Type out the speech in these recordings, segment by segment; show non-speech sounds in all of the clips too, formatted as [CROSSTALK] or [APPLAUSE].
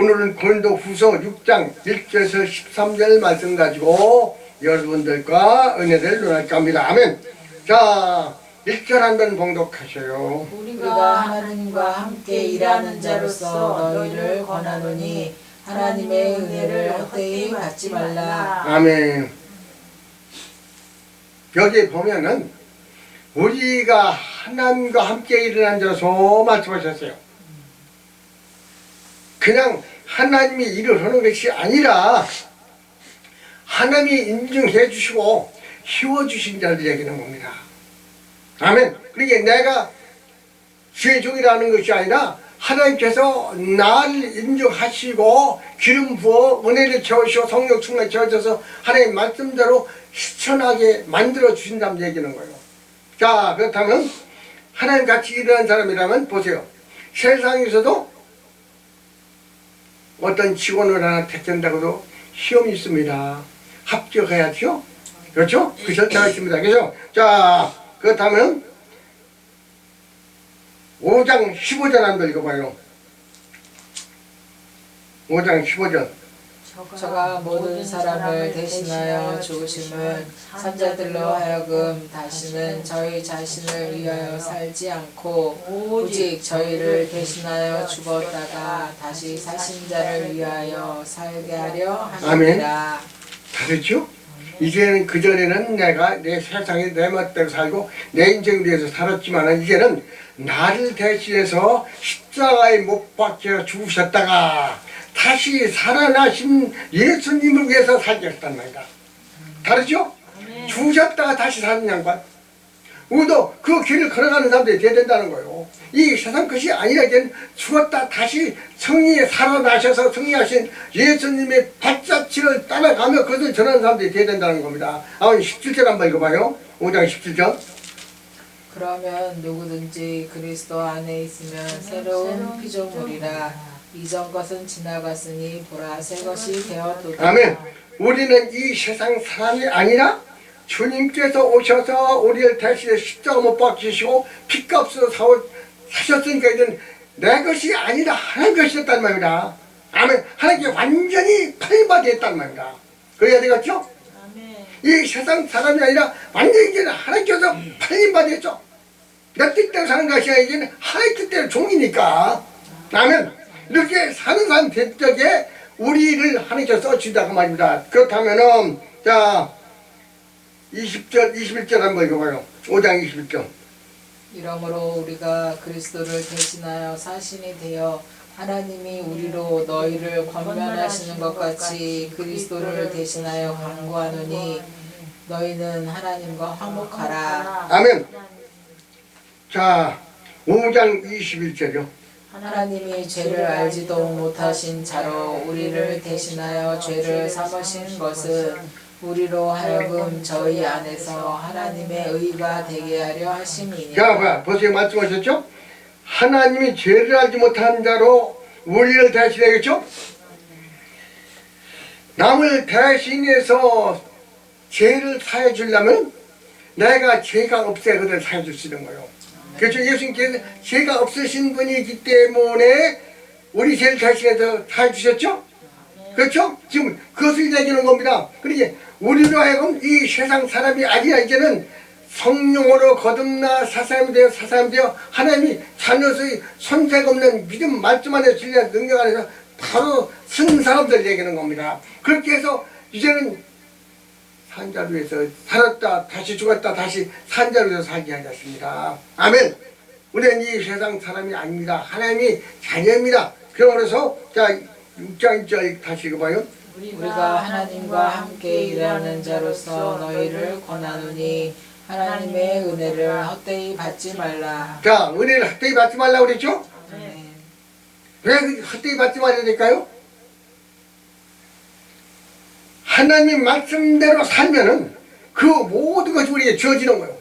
오늘은 고린도 후서 6장 1절에서 13절 말씀 가지고 여러분들과 은혜를 논할까 합니다. 아멘. 자, 1절 한번 봉독하셔요. 우리가 하나님과 함께 일하는 자로서 너희를 권하노니 하나님의 은혜를 헛되이 받지 말라. 아멘. 여기 보면은 우리가 하나님과 함께 일어난 자로서 말씀하셨어요. 그냥 하나님이 일을 하는 것이 아니라 하나님이 인정해 주시고 키워 주신 자를 얘기하는 겁니다. 아멘. 그러니까 내가 죄종이라는 것이 아니라 하나님께서 나를 인정하시고 기름 부어 은혜를 채우시고 성령 충만 채워져서 하나님 말씀대로 실천하게 만들어 주신다는 얘기는 거예요. 자 그렇다면 하나님 같이 일어난 사람이라면 보세요. 세상에서도 어떤 직원을 하나 택한다고도 시험이 있습니다. 합격해야죠. 그렇죠? 그 절차가 있습니다. 그죠? 자 그렇다면 5장 15절 한번 읽어봐요. 5장 15절. 저가 모든 사람을 대신하여 죽으심은 산자들로 하여금 다시는 저희 자신을 위하여 살지 않고 오직 저희를 대신하여 죽었다가 다시 사신 자를 위하여 살게 하려 함이니라. 다르죠? 이제는 그전에는 내가 내 세상에 내 멋대로 살고 내 인생을 위해서 살았지만 이제는 나를 대신해서 십자가에 못 박혀 죽으셨다가 다시 살아나신 예수님을 위해서 살겠다는 말이다. 다르죠? 죽으셨다가 다시 사는 양반. 우리도 그 길을 걸어가는 사람들이 돼야 된다는 거예요. 이 세상 것이 아니라 이제 죽었다 다시 성리에 살아나셔서 승리하신 예수님의 발자취를 따라가며 그것을 전하는 사람들이 돼야 된다는 겁니다. 아버님 17절 한번 읽어봐요. 5장 17절. 그러면 누구든지 그리스도 안에 있으면 새로운 피조물이라 이전 것은 지나갔으니 보라 새 것이 되었도다. 아멘. 우리는 이 세상 사람이 아니라 주님께서 오셔서 우리를 대신해 십자가 못 박히시고 피값으로 사오, 사셨으니까 이제는 내 것이 아니라 하나님 것이었단 말입니다. 아멘. 하나님께 완전히 팔림받았단 말입니다. 그래야 되겠죠? 이 세상 사람이 아니라 완전히 이제는 하나님께서 팔림받았죠. 내 뜻대로 사는 것이 아니라 이제는 하나님 뜻대로 종이니까. 아멘. 이렇게 사는 사람 될 적에 우리를 하나님께서 써주다 그 말입니다. 그렇다면은 자 20절 21절 한번 읽어봐요. 5장 21절. 이러므로 우리가 그리스도를 대신하여 사신이 되어 하나님이 우리로 너희를 권면하시는 것 같이 그리스도를 대신하여 강구하노니 너희는 하나님과 화목하라. 아멘. 자 5장 21절이요. 하나님이 죄를 알지도 못하신 자로 우리를 대신하여 죄를 삼으신 것은 우리로 하여금 저희 안에서 하나님의 의가 되게 하려 자 하심이니라. 봐 보세요 말씀하셨죠? 하나님이 죄를 알지 못한 자로 우리를 대신하겠죠? 남을 대신해서 죄를 사해 주려면 내가 죄가 없어야 그들 사해 줄 수 있는 거예요. 그렇죠? 예수님께서 죄가 없으신 분이기 때문에 우리 죄를 대신해서 사해 주셨죠? 그렇죠? 지금 그것을 얘기하는 겁니다. 그러니 우리로 하여금 이 세상 사람이 아니라 이제는 성령으로 거듭나 사사람이 되어 사사람이 되어 하나님이 자녀의 손색 없는 믿음 말씀 안에 진리한 능력 안에서 바로 쓴 사람들 얘기하는 겁니다. 그렇게 해서 이제는 산자를 위해서 살았다 다시 죽었다 다시 산자를 위해서 살게 하셨습니다. 아멘. 우리는 이 세상 사람이 아닙니다. 하나님이 자녀입니다. 그러면서 자 6장 1절 다시 읽어봐요. 우리가 하나님과 함께 일하는 자로서 너희를 권하노니 하나님의 은혜를 헛되이 받지 말라. 자 은혜를 헛되이 받지 말라고 그랬죠? 왜 헛되이 받지 말아야 될까요? 하나님 말씀대로 살면은 그 모든 것이 우리에게 주어지는 거예요.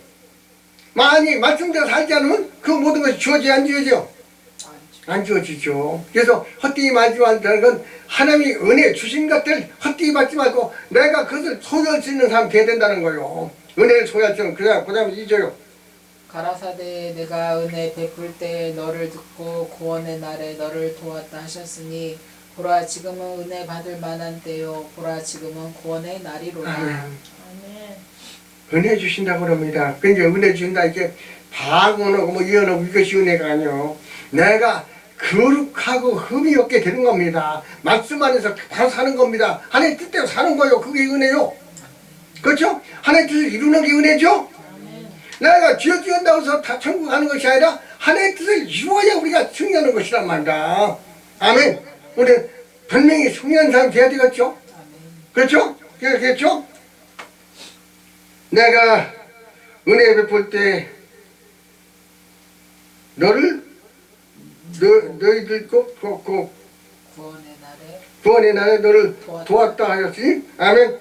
만약 말씀대로 살지 않으면 그 모든 것이 주어지지 안 주어져요? 안 주어지죠. 그래서 헛되이 받지 말자는 건 하나님이 은혜 주신 것들 헛되이 받지 말고 내가 그것을 소유할 수 있는 사람 돼야 된다는 거예요. 은혜를 소유할 수 있는 그다음 그다음에 이제요. 가라사대 내가 은혜 베풀 때 너를 듣고 구원의 날에 너를 도왔다 하셨으니 보라 지금은 은혜 받을 만한 때요 보라 지금은 구원의 날이로다 아멘. 아멘. 은혜 주신다고 그럽니다. 근데 은혜 주신다 이게 방언하고 뭐 예언하고 이것이 은혜가 아니요. 내가 거룩하고 흠이 없게 되는 겁니다. 말씀 안에서 바로 사는 겁니다. 하나님 뜻대로 사는 거요. 그게 은혜요. 그렇죠? 하나님 뜻을 이루는 게 은혜죠? 내가 지어 지은다고 해서 다 천국 가는 것이 아니라 하나님 뜻을 이루어야 우리가 승리하는 것이란 말이다. 아멘. 우리 분명히 승리하는 사람 돼야 되겠죠? 그렇죠? 그렇겠죠? 내가 은혜 베풀 때 너를 너, 너희들 꼭, 꼭, 꼭 구원의 날에 구원의 날에 너를 도왔다. 하였으니 아멘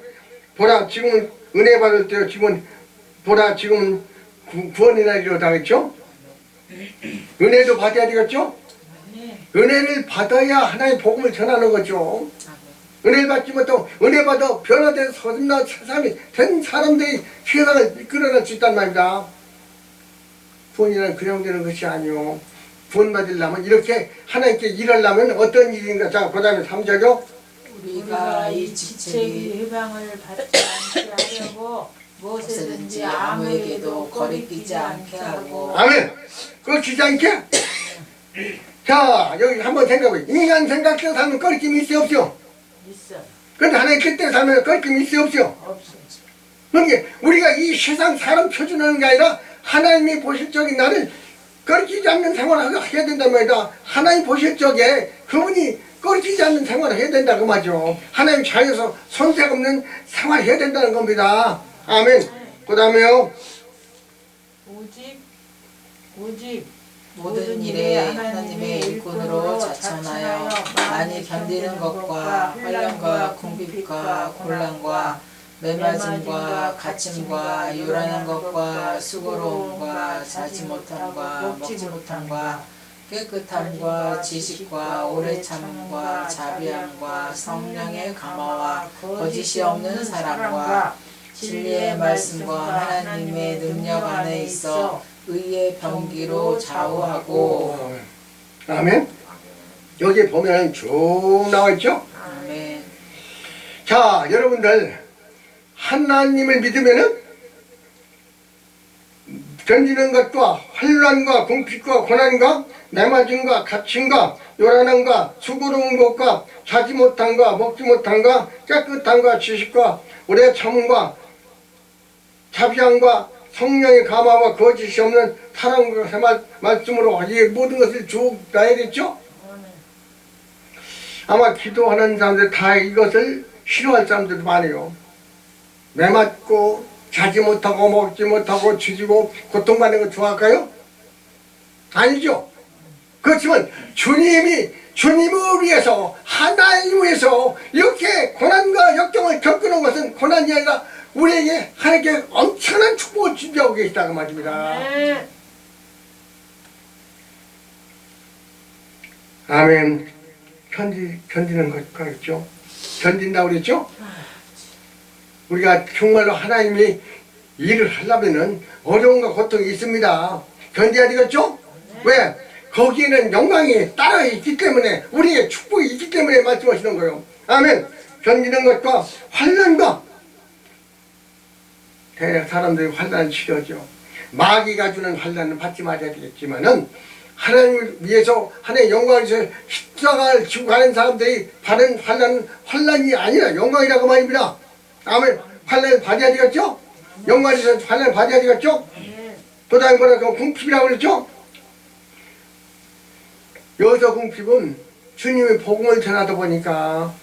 보라 지금은 은혜 받을 때요 지금은 보라 지금은 구, 구원의 날이로다 했죠 은혜도 받아야 되겠죠. 은혜를 받아야 하나님 복음을 전하는 거죠 아멘 은혜를 받지 못하고 은혜 받아 변화된 서슴나 사람이 된 사람들이 세상을 이끌어낼 수 있단 말입니다. 구원이란 그냥 되는 것이 아니요. 구원 받으려면 이렇게 하나님께 일하려면 어떤 일인가? 자, 그 다음에 3절요. 우리가 이 지책이 해방을 받지 않게 하려고 무엇이든지 아무에게도 거리끼지 않게 하고 아멘. 기지 않게? 자, 여기 한번 생각해. 인간 생각대로 살면 꺼리낌이 있어 없어? 있어 근데 하나님 그때 살면 꺼리낌이 있어 없어? 없어 그러니까 우리가 이 세상 사람 표준하는 게 아니라 하나님이 보실 적에 나를 꺼리지 않는 생활을 해야 된단 말이다. 하나님 보실 적에 그분이 꺼리지 않는 생활을 해야 된다 그 말이죠. 하나님 자녀서 손색 없는 생활을 해야 된다는 겁니다. 아멘. 그 다음에요. 오직 오직 모든 일에 하나님의 일꾼으로 자천하여 많이 견디는 것과 환란과 궁핍과 곤란과 매맞음과 갇힘과 요란한 것과 수고로움과 자지 못함과 먹지 못함과 깨끗함과 지식과 오래 참음과 자비함과 성령의 감화와 거짓이 없는 사랑과 진리의 말씀과 하나님의 능력 안에 있어 의의 병기로 좌우하고 아멘. 여기 보면 쭉 나와 있죠. 아멘 자, 여러분들 하나님을 믿으면은 견디는 것과 환란과 궁핍과 고난과 매맞음과 갇힘과 요란함과 수고로운 것과 자지 못함과 먹지 못함과 깨끗함과 지식과 오래 참음과 자비함과 성령의 감화와 거짓이 없는 사랑과 말, 말씀으로 이 모든 것을 쭉 나야겠죠? 아마 기도하는 사람들 다 이것을 싫어할 사람들도 많아요. 매 맞고 자지 못하고 먹지 못하고 지지고 고통받는 거 좋아할까요? 아니죠. 그렇지만 주님이 주님을 위해서 하나님을 위해서 이렇게 고난과 역경을 겪는 것은 고난이 아니라 우리에게 하나님께 엄청난 축복을 준비하고 계시다는 말입니다. 아멘 아멘. 견디, 견디는 것과 있죠. 견딘다고 그랬죠? 우리가 정말로 하나님이 일을 하려면은 어려움과 고통이 있습니다. 견뎌야 되겠죠? 왜? 거기에는 영광이 따라 있기 때문에 우리의 축복이 있기 때문에 말씀하시는 거예요. 아멘. 견디는 것과 환란과 사람들이 환란을 치료죠. 마귀가 주는 환란은 받지 말아야 되겠지만은 하나님을 위해서 하나님의 영광을 위해서 십자가를 지고 가는 사람들이 받은 환란은 환란이 아니라 영광이라고 말입니다. 아멘. 환란을 받아야 되겠죠? 영광을 위해서 환란을 받아야 되겠죠? 그 다음에 뭐라 그 궁핍이라고 그랬죠? 여기서 궁핍은 주님의 복음을 전하다 보니까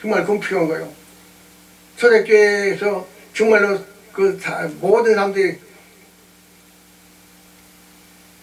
정말 궁핍한 거예요. 초대교회에서 정말로 그 사- 모든 사람들이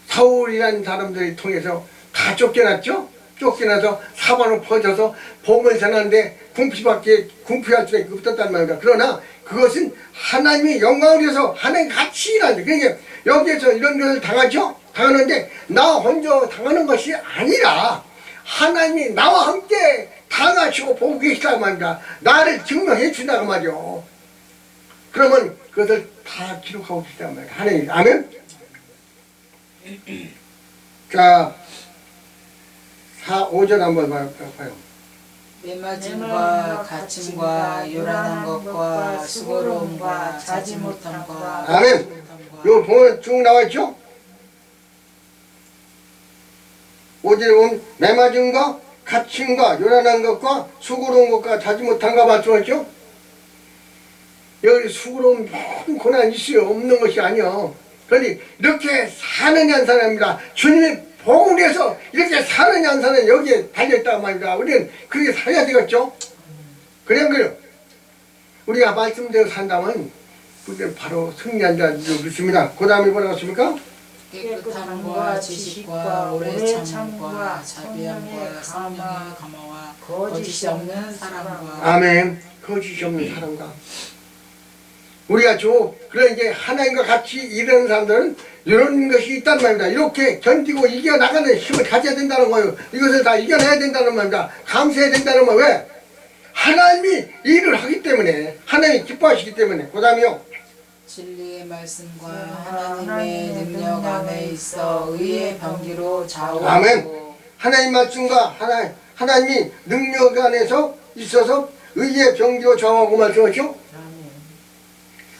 사울이라는 사람들이 통해서 다 쫓겨났죠? 쫓겨나서 사방으로 퍼져서 복음을 전하는데 궁핍밖에 궁핍할 수밖에 없었단 말입니다. 그러나 그것은 하나님의 영광을 위해서 하나님 같이 일하는 그러니까 여기에서 이런 것을 당하죠? 당하는데 나 혼자 당하는 것이 아니라 하나님이 나와 함께 당하시고 보고 계시다고 말입니다. 나를 증명해 준다고 말이요. 그러면 그것을 다 기록하고 계시단 말이에요. 하나님, 아멘? [CLEARS THROAT] 자, 4, 5절 한번 봐요. 매맞음과 갇힘과 요란한 것과 수고로움과 자지 못함과 아멘. 요 보면 쭉 나와 있죠? 5절에 보면 매맞음과 갇힘과 요란한 것과 수고로운 것과 자지 못한 것 말씀하죠? 여기 수고로운 모든 고난이 있어요. 없는 것이 아니요. 그러니 이렇게 사느냐는 사람입니다. 주님이 복을 위해서 이렇게 사느냐는 사람은 여기에 달려있단 말입니다. 우리는 그렇게 살아야 되겠죠? 그냥 그래요. 우리가 말씀대로 산다면 우리는 바로 승리한 자를 믿습니다. 그 다음에 뭐라고 했습니까? 깨끗함과 지식과 오래 참음과 자비함과 성령의 감화와 거짓이 없는 사람과 아멘. 거짓이 없는 사람과. 우리가 저, 그런 이제 하나님과 같이 일하는 사람들은 이런 것이 있단 말입니다. 이렇게 견디고 이겨 나가는 힘을 가져야 된다는 거예요. 이것을 다 이겨내야 된다는 말입니다. 감수해야 된다는 말. 왜? 하나님이 일을 하기 때문에, 하나님이 기뻐하시기 때문에. 그 다음에요. 진리의 말씀과 하나님의 능력 안에 있어 의의 병기로 좌우하고 아멘. 하나님 말씀과 하나, 하나님이 능력 안에서 있어서 의의 병기로 정하고 말씀하죠.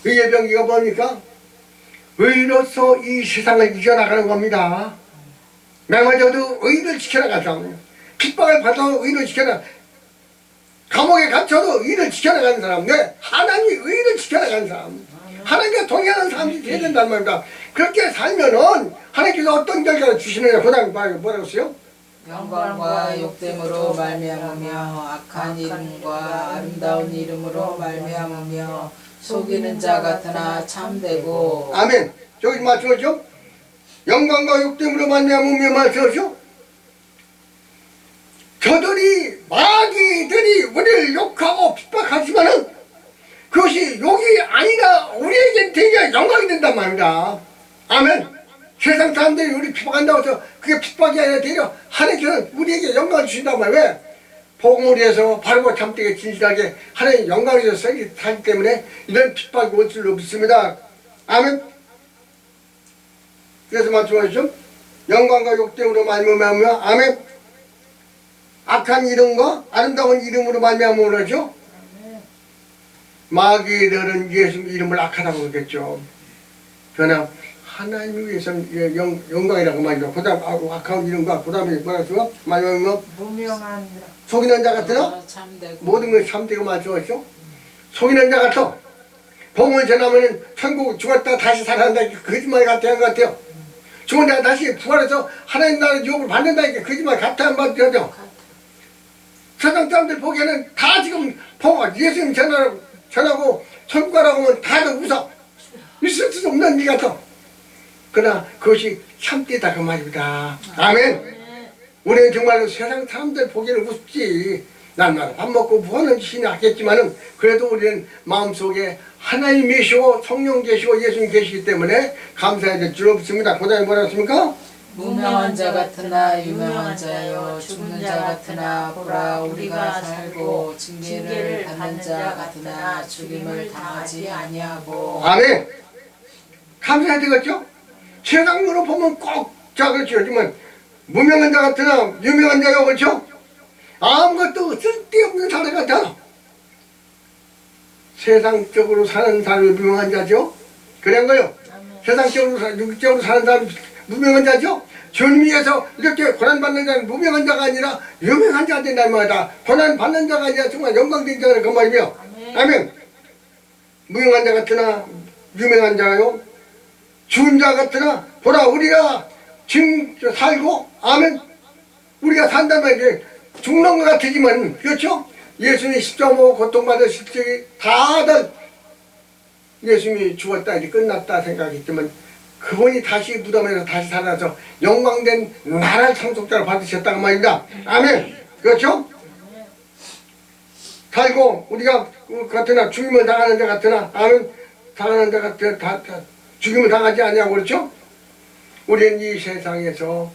의의 병기가 뭡니까? 의로서 이 세상을 이겨나가는 겁니다. 맹아져도 의를 지켜나가는 핍박을 받아도 의를 지켜나 감옥에 갇혀도 의를 지켜나가는 사람 네, 하나님이 의를 지켜나가는 사람 하나님과 동행하는 사람이 돼야 된다는 말입니다. 그렇게 살면은 하나님께서 어떤 결과를 주시느냐 그 다음에 뭐라고 했어요? 영광과 욕됨으로 말미암으며 악한 이름과 아름다운 이름으로 말미암으며 속이는 자 같으나 참되고 아멘. 저기 말씀하죠? 영광과 욕됨으로 말미암으며 말씀하죠? 저들이 마귀들이 우리를 욕하고 핍박하지만은 그것이 욕이 아니라 우리에겐 되게 영광이 된단 말입니다. 아멘. 세상 사람들이 우리 핍박한다고 해서 그게 핍박이 아니라 되려 하나님께서 우리에게 영광을 주신단 말이에요. 왜? 복음을 위해서 바르고 참되게 진실하게 하나님 영광을 위해서 살기 때문에 이런 핍박이 올줄 없습니다. 아멘. 그래서 말씀하시죠. 영광과 욕됨으로 말미암으며 아멘. 악한 이름과 아름다운 이름으로 말미암으로 그러죠. 마귀들은 예수 이름을 악하다고 그러겠죠. 그러나 하나님을 위해서는 영, 영광이라고 말이죠. 그 다음 악한 이름과 그 다음에 뭐라고 말미암으며 무명한 속이는 자 같으나 어, 참되고 모든 것이 참되고 말씀하시죠. 속이는 자 같아. 복음을 전하면 천국 죽었다 다시 살아난다 이게 거짓말 같아 한것 같아요. 죽은 자가 다시 부활해서 하나님 나라의 유업을 받는다 이게 거짓말 같아 한것 같아요. 세상 사람들 보기에는 다 지금 보고 예수님 전하고, 전하고 가라고 하면 다들 웃어. 있을 수 없는 일 같아. 그러나 그것이 참되다 그 말입니다. 아멘. 우리는 정말로 세상 사람들 보기에는 우습지. 날마다 밥 먹고 뭐하는 짓이냐 하겠지만은 그래도 우리는 마음속에 하나님 계시고 성령 계시고 예수님 계시기 때문에 감사해야 될 줄 없습니다. 그 다음에 뭐라 했습니까? 무명한 자 같으나 유명한 자여 죽는 자 같으나 보라 우리가 살고 징계를 받는 자 같으나 죽임을 당하지 아니하고 아멘. 감사해야 되겠죠? 세상으로 보면 꼭, 자, 그렇죠. 하지만, 무명한 자 같으나, 유명한 자요, 그렇죠? 아무것도 쓸데없는 사람 같아. 세상적으로 사는 사람이 무명한 자죠? 그런 거요. 세상적으로, 사- 육적으로 사는 사람이 무명한 자죠? 주님 위해서 이렇게 고난받는 자는 무명한 자가 아니라 유명한 자가 된다는 말이다. 고난받는 자가 아니라 정말 영광된 자가 그 말이며. 아멘. 무용한 자 같으나 유명한 자요 죽은 자 같으나 보라 우리가 지금 살고 아멘 우리가 산단 말이지 죽는 것 같지만 그렇죠 예수님 십자모 고통받으실 적이 다들 예수님이 죽었다 이제 끝났다 생각했지만 그분이 다시 무덤에서 다시 살아서 영광된 나라의 상속자를 받으셨다는 말입니다 아멘 그렇죠 살고 우리가 그 같으나 죽임을 당하는 자 같으나 아멘 당하는 자 같으나 다, 다 죽임을 당하지 아니하고 그렇죠? 우리는 이 세상에서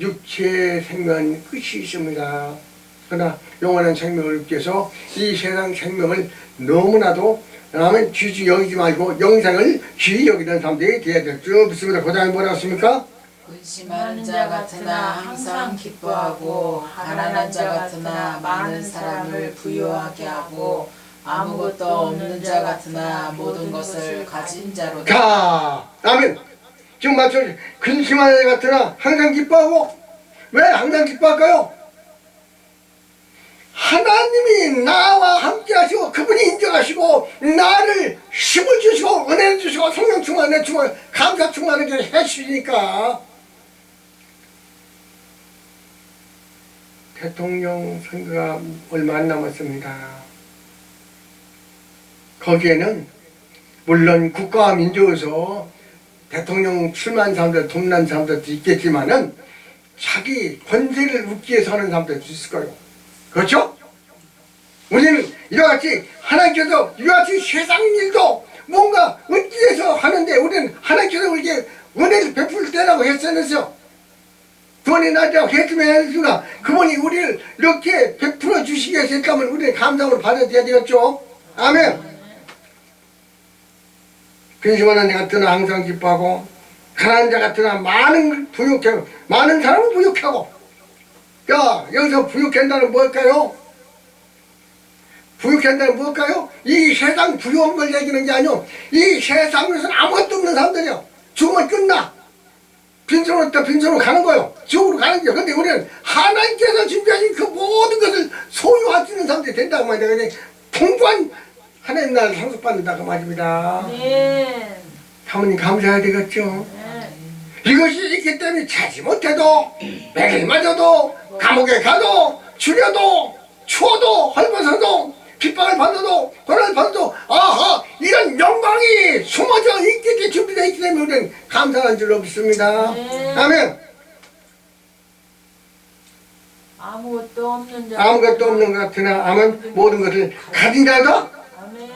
육체의 생명은 끝이 있습니다. 그러나 영원한 생명을 위해서 이 세상 생명을 너무나도 아멘 쥐지 여기지 말고 영생을 쥐 여기는 사람들이 되어야 될줄 믿습니다. 그 다음에 뭐라고 했습니까? 근심하는 자 같으나 항상 기뻐하고 가난한 자 같으나 많은 사람을 부유하게 하고 아무것도 없는 자 같으나 모든 것을 가진 자로 가 아멘 지금 맞춰 근심하는 자 같으나 항상 기뻐하고 왜 항상 기뻐할까요? 하나님이 나와 함께 하시고 그분이 인정하시고 나를 힘을 주시고 은혜를 주시고 성령 충만 내 충만 감사 충만하게 해주시니까 대통령 선거가 얼마 안 남았습니다. 거기에는 물론 국가와 민주에서 대통령 출마한 사람들, 돕는 사람들도 있겠지만은 자기 권세를 웃기 위해서 하는 사람들도 있을 거예요. 그렇죠? 우리는 이와 같이 하나님께서 이와 같이 세상 일도 뭔가 위해서 하는데 우리는 하나님께서 우리에게 은혜를 베풀 때라고 했었는데요. 돈이 나자고 했으면 해주가 그분이 우리를 이렇게 베풀어 위해서 했다면 우리는 감사함을 받아들여야 되겠죠. 아멘. 근심하는 자 같으나 항상 기뻐하고 가난한 자 같으나 많은 부욕하고 많은 사람을 부욕하고 야 여기서 부욕한다는 뭘까요? 부욕한다는 뭘까요? 이 세상 부유한 걸 얘기하는 게 아니오. 이 세상에서는 아무것도 없는 사람들이요. 죽으면 끝나. 빈손으로 있다 빈손으로 가는 거요. 지옥으로 가는 거요 근데 우리는 하나님께서 준비하신 그 모든 것을 소유할 수 있는 사람들이 된다고 말이야 그냥 풍부한 하나님 나라를 상속받는다고 말입니다. 네. 사모님 감사해야 되겠죠? 네. 이것이 있기 때문에 찾지 못해도 매일 맞아도 감옥에 가도 죽여도 추워도 헐벗어도 핍박을 받아도 고난을 받아도 아하 이런 영광이 숨어져 있기 준비되어 있기 때문에 우리는 감사한 줄 없습니다. 네. 아멘. 아무것도 없는 자 아무것도 없는 것 같으나 아멘. 모든 것을 가진 자다 아멘.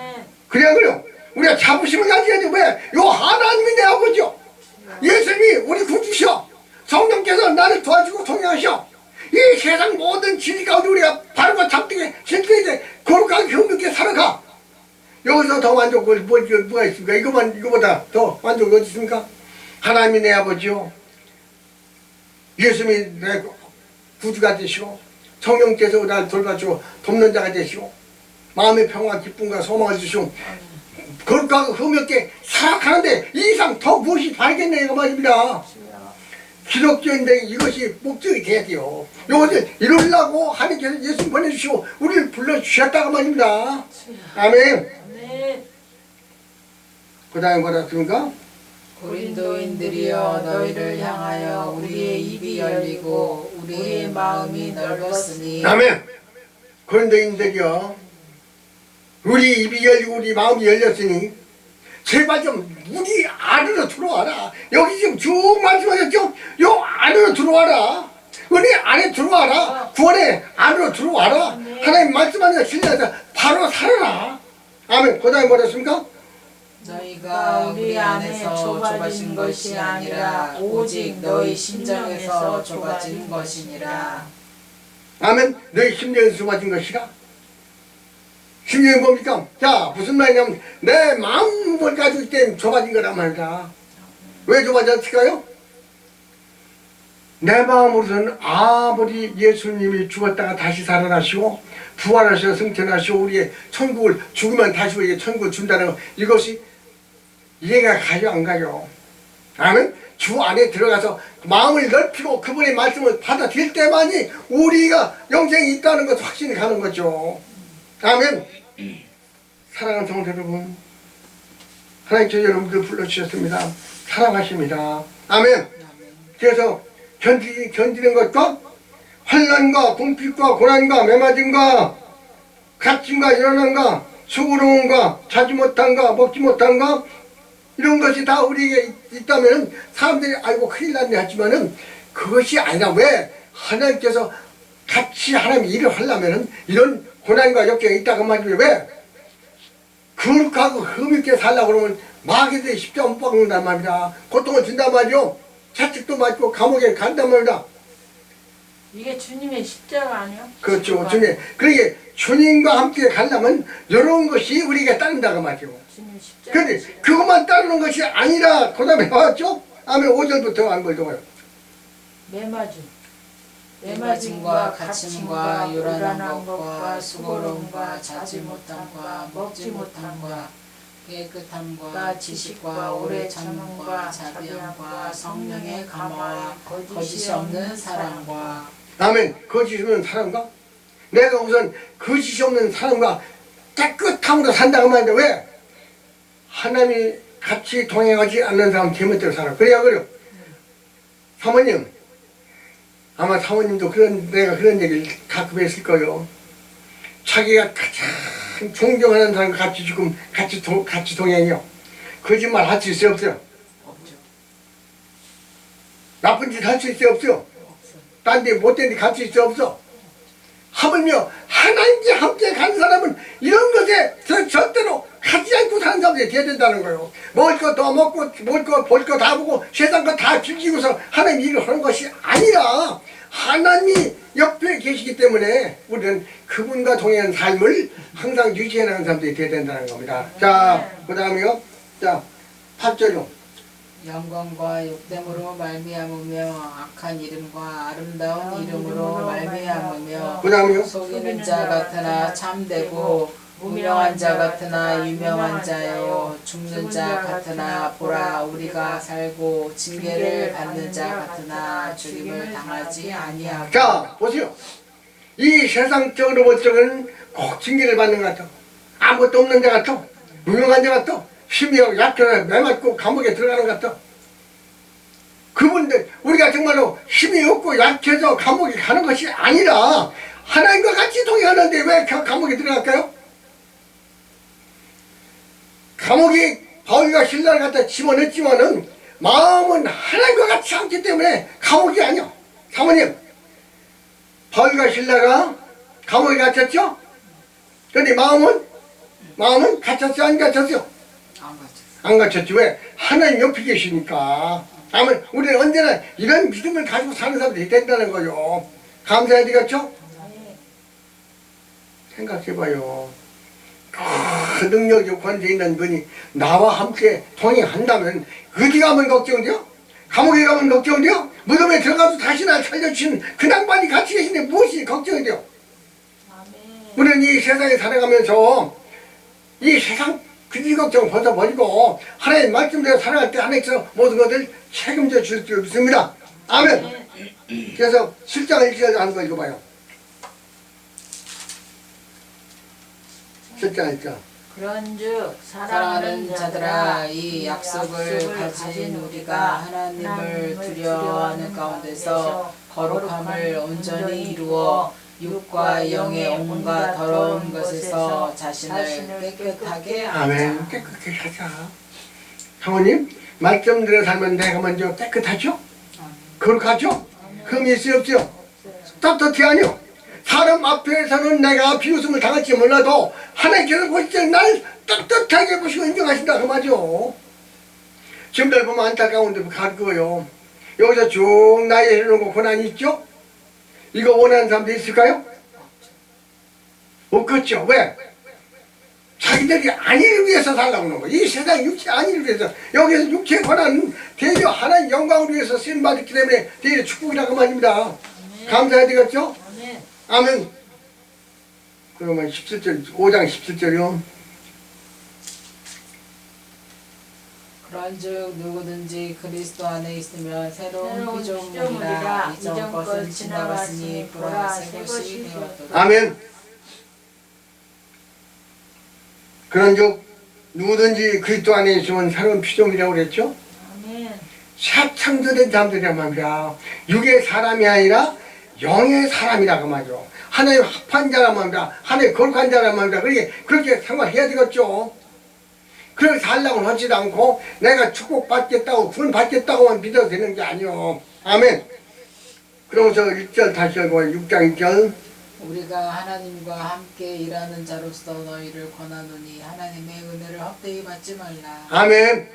그래 그래요. 우리가 자부심을 가져야지 왜요 하나님이 내 아버지요 예수님이 우리 구주셔 성령께서 나를 도와주고 통행하셔 이 세상 모든 진리 가운데 우리가 바르고 잡되게 실패이제 거룩하게 힘있게 살아가. 여기서 더 만족을 뭐, 뭐, 뭐가 있습니까? 이거만 이거보다 더 만족이 어디 있습니까? 하나님이 내 아버지요. 예수님이 내 구주가 되시고 성령께서 나를 돌봐주고 돕는 자가 되시고 마음의 평화 기쁨과 소망을 주시고 거룩하고 흠없게 살아가는데 이 이상 더 무엇이 바라겠네 이거 말입니다 기독교인데 이것이 목적이 돼야 돼요. 이것을 이루려고 하나님께서 예수 보내주시고 우리를 불러주셨다고 말입니다. 아멘. 그 다음에 뭐라 했습니까? 고린도인들이여 너희를 향하여 우리의 입이 열리고 우리의 마음이 넓었으니. 아멘. 그런데인들이요 우리 입이 열리고 우리 마음이 열렸으니 제발 좀 우리 안으로 들어와라. 여기 지금 쭉 말씀하셨죠? 요 안으로 들어와라. 은혜 안에 들어와라. 구원의 안으로 들어와라. 하나님 말씀하는 신뢰해서 바로 살아라. 아멘. 그 다음에 뭐라 했습니까? 너희가 우리 안에서 좁아진 것이 아니라 오직 너희 심정에서 좁아진 것이니라. 아멘. 너희 심령에서 좁아진 것이라 심령이 뭡니까? 자 무슨 말이냐면 내 마음을 있기 때문에 좁아진 거란 말이다 왜 좁아졌을까요? 내 마음으로서는 아무리 예수님이 죽었다가 다시 살아나시고 부활하셔 승천하시고 우리의 천국을 죽으면 다시 우리에게 천국을 준다는 것 이것이 이해가 가요 안 가요? 아멘? 주 안에 들어가서 마음을 넓히고 그분의 말씀을 받아들일 때만이 우리가 영생이 있다는 것 확신이 가는 거죠. 아멘. 사랑하는 성도 여러분, 하나님께서 여러분들 불러주셨습니다. 사랑하십니다. 아멘. 그래서 견디, 견디는 것과 환란과 궁핍과 고난과 매맞음과 갇힘과 일어난과 수고로움과 자지 못한가 먹지 못한가 이런 것이 다 우리에게 있- 있다면 사람들이 아이고 큰일 났네 하지만은 그것이 아니라 왜 하나님께서 같이 하나님 일을 하려면은 이런 고난과 역경이 있다고 말이에요 왜 거룩하고 흠있게 살려고 그러면 마귀들이 십자가 못 박는단 말이다. 고통을 준단 말이요. 자책도 맞고 감옥에 간단 말이다. 이게 주님의 십자가 아니야? 그렇죠. 주님. 그러게 주님과 함께 가려면 이런 것이 따른다고 말이요. 주님 십자가 근데 그것만 따르는 것이 아니라 그 다음에 왔죠? 아멘. 5절부터 한 거죠 매맞음 매맞음과 갇힘과 요란한 것과 수고로움과 자지 못함과 먹지 못함과 깨끗함과 지식과 오래 참음과 자비함과 성령의 감화와 거짓이 없는 사랑과 아멘. 거짓이 없는 사람과 내가 우선 거짓이 없는 사람과 깨끗함으로 산다고 하는데 왜? 하나님이 같이 동행하지 않는 사람 제멋대로 살아. 그래야 그래요. 사모님, 아마 사모님도 그런 내가 그런 얘기를 가끔 했을 거예요. 자기가 가장 존경하는 사람과 같이 지금 같이 동, 같이 동행해요. 거짓말 할 수 있어요 없어요? 없죠. 나쁜 짓 할 수 있어요 없어요? 딴데 못된 데갈수 있어 없어? 하물며 하나님께 함께 간 사람은 이런 것에 저, 절대로 가지 않고 사는 사람들이 돼야 된다는 거예요. 먹을 거 더 먹고 먹을 거 볼 거 다 보고 세상 거 다 즐기고서 하나님 일을 하는 것이 아니라 하나님이 옆에 계시기 때문에 우리는 그분과 동행하는 삶을 항상 유지해 나가는 사람들이 돼야 된다는 겁니다. 자, 그 다음에요. 자, 8절요. 영광과 욕됨으로 말미암으며 악한 이름과 아름다운 이름으로 말미암으며 그 다음에요. 속이는 자 같으나 참되고 무명한 자 같으나 유명한 자요 죽는 자 같으나 보라 우리가 살고 징계를 받는 자 같으나 죽임을 당하지 아니하고 자, 보세요. 이 세상적으로 볼 적은 꼭 징계를 받는 것 같아. 아무것도 없는 자 같아. 무명한 자 같아. 힘이 약해서 매맞고 감옥에 들어가는 것 같아. 그분들, 우리가 정말로 힘이 없고 약해서 감옥에 가는 것이 아니라 하나님과 같이 동행하는데 왜 가- 감옥에 들어갈까요? 감옥에 바울과 신라를 갖다 집어넣지만은 마음은 하나님과 같이 않기 때문에 감옥이 아니야. 사모님, 바울과 신라가 감옥에 갇혔죠? 근데 마음은? 마음은 갇혔어, 안 갇혔어? 안 가죠. 안 갇혔지. 왜? 하나님 옆에 계시니까. 아멘. 우리는 언제나 이런 믿음을 가지고 사는 사람들이 된다는 거요. 감사해야 되겠죠? 생각해봐요. 그 능력이 권세 있는 분이 나와 함께 동행한다면 어디 가면 걱정돼요? 감옥에 가면 걱정돼요? 무덤에 들어가서 다시 날 살려주신 그 낭만이 같이 계신데 무엇이 걱정이 돼요? 우리는 이 세상에 살아가면서 이 세상 그지 걱정 벗어버리고 하나님 말씀대로 살아갈 때 하나님께서 모든 것을 책임져 줄줄 믿습니다. 아멘. 그래서 7장 1절 하는 거 읽어봐요. 7장 1절. 그런즉 사랑하는 자들아 이 약속을 가진 우리가 하나님을 두려워하는 가운데서 거룩함을 온전히 이루어 육과 영의 온갖 더러운 것에서 자신을 깨끗하게 아멘. 하자. 깨끗하게 하자. 사모님, 말씀대로 살면 내가 먼저 깨끗하죠? 거룩하죠? 흠이 있어요, 없죠? 떳떳히 아니요. 사람 앞에서는 내가 비웃음을 당할지 몰라도 하나님께서 보실 때날 떳떳하게 보시고 인정하신다 그 말이요. 지금들 보면 안타까운데 갈 거예요. 여기서 쭉 나의 해놓고 고난이 있죠? 이거 원하는 사람도 있을까요? 없겠죠. 왜? 자기들이 안위를 위해서 살라고 하는 거야. 이 세상 육체 안위를 위해서. 여기서 육체 권한 대려 하나님 영광을 위해서 쓰임 받았기 때문에 대려 축복이라고 말입니다. 감사해야 되겠죠? 아멘 아멘. 그러면 17절, 5장 17절이요. 그런즉 누구든지 그리스도 안에 있으면 새로운 피조물이라 피조물이라 이전 것은 지나갔으니 보라 새 것이 되었도다 아멘. 그런즉 누구든지 그리스도 안에 있으면 새로운 피조물이라고 그랬죠? 아멘 새 창조된 사람들이란 말이야. 육의 사람이 아니라 영의 사람이라고 말이죠. 하나님 합한 자란 말입니다. 하나님 거룩한 자란 말입니다. 그렇게, 그렇게 생활해야 되겠죠. 그렇게 살라고 하지도 않고 내가 축복받겠다고 구원 받겠다고만 믿어도 되는 게 아니요. 아멘. 그러면서 1절 다시 읽고 6장 1절 우리가 하나님과 함께 일하는 자로서 너희를 권하노니 하나님의 은혜를 헛되이 받지 말라 아멘.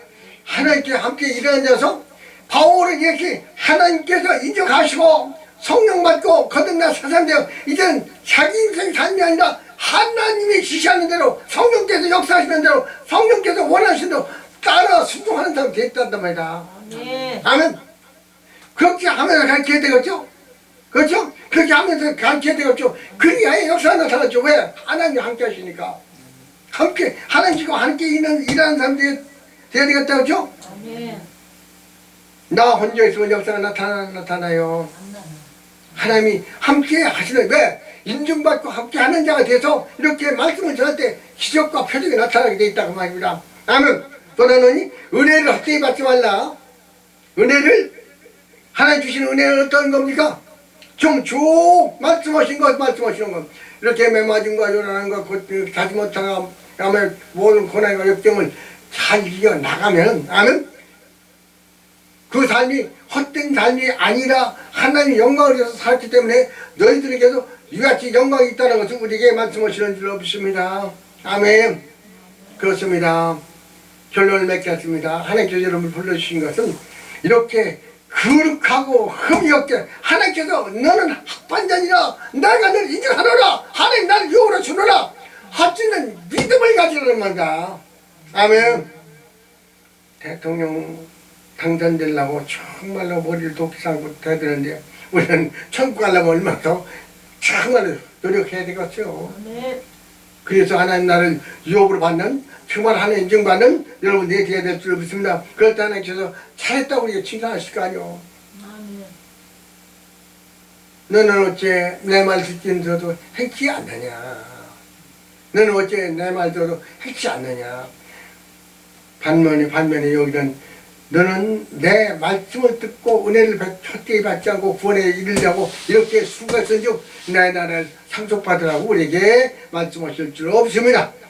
하나님께 함께 일하는 자서 바울은 이렇게 하나님께서 인정하시고 성령 받고 거듭나 사상되어 이제는 자기 인생 삶이 아니라 하나님이 지시하는 대로 성령께서 역사하시는 대로 성령께서 원하시는 대로 따라 순종하는 사람이 됐단 말이다. 아멘 아멘. 그렇게 하면서 가르쳐야 되겠죠? 그렇죠? 그렇게 하면서 가르쳐야 되겠죠? 그래야 역사가 나타났죠. 왜? 하나님이 함께 하시니까. 함께, 하나님과 함께 일하는, 일하는 사람들이 돼야 되겠다, 그렇죠? 아멘. 나 혼자 있으면 역사가 나타나, 나타나요. 하나님이 함께 하시는, 왜? 인증받고 함께 하는 자가 돼서 이렇게 말씀을 전할 때 기적과 표적이 나타나게 돼 있다고 말입니다. 아멘. 또 나누니 은혜를 헛되이 받지 말라. 은혜를 하나님 주시는 은혜는 어떤 겁니까? 좀쭉 말씀하신 것 말씀하시는 것 이렇게 매맞음과 요란한 것 곧, 다시 못하가 아멘 모든 고난과 역경을 잘 이겨 나가면 아멘 그 삶이 헛된 삶이 아니라 하나님 영광을 위해서 살기 때문에 너희들에게도 이같이 영광이 있다는 것을 우리에게 말씀하시는 줄 없습니다. 아멘. 그렇습니다. 결론을 맺겠습니다. 하나님께서 여러분을 불러주신 것은 이렇게 거룩하고 흠이 없게 하나님께서 너는 학반자니라 내가 너를 인정하노라 하나님 나를 유혹으로 주노라 하지는 믿음을 가지라는 말이다. 아멘. 대통령 당선되려고 정말로 머리를 돕기 상고 되는데 우리는 천국 가려면 얼마나 더 정말로 노력해야 되겠죠. 아멘. 그래서 하나님 나를 유업으로 받는 정말 하나님 인정받는 여러분들이 되어야 될 줄 믿습니다. 그럴 때 하나님께서 잘했다고 우리가 칭찬하실 거 아니오. 아멘. 너는 어째 내 말 듣기면서도 행치 않느냐. 너는 어째 내 말 들어도 행치 않느냐. 반면에 반면에 여기는 너는 내 말씀을 듣고 은혜를 받- 헛되이 받지 않고 구원에 이르려고 이렇게 수고했은즉 내 나라를 상속받으라고 우리에게 말씀하실 줄 없습니다.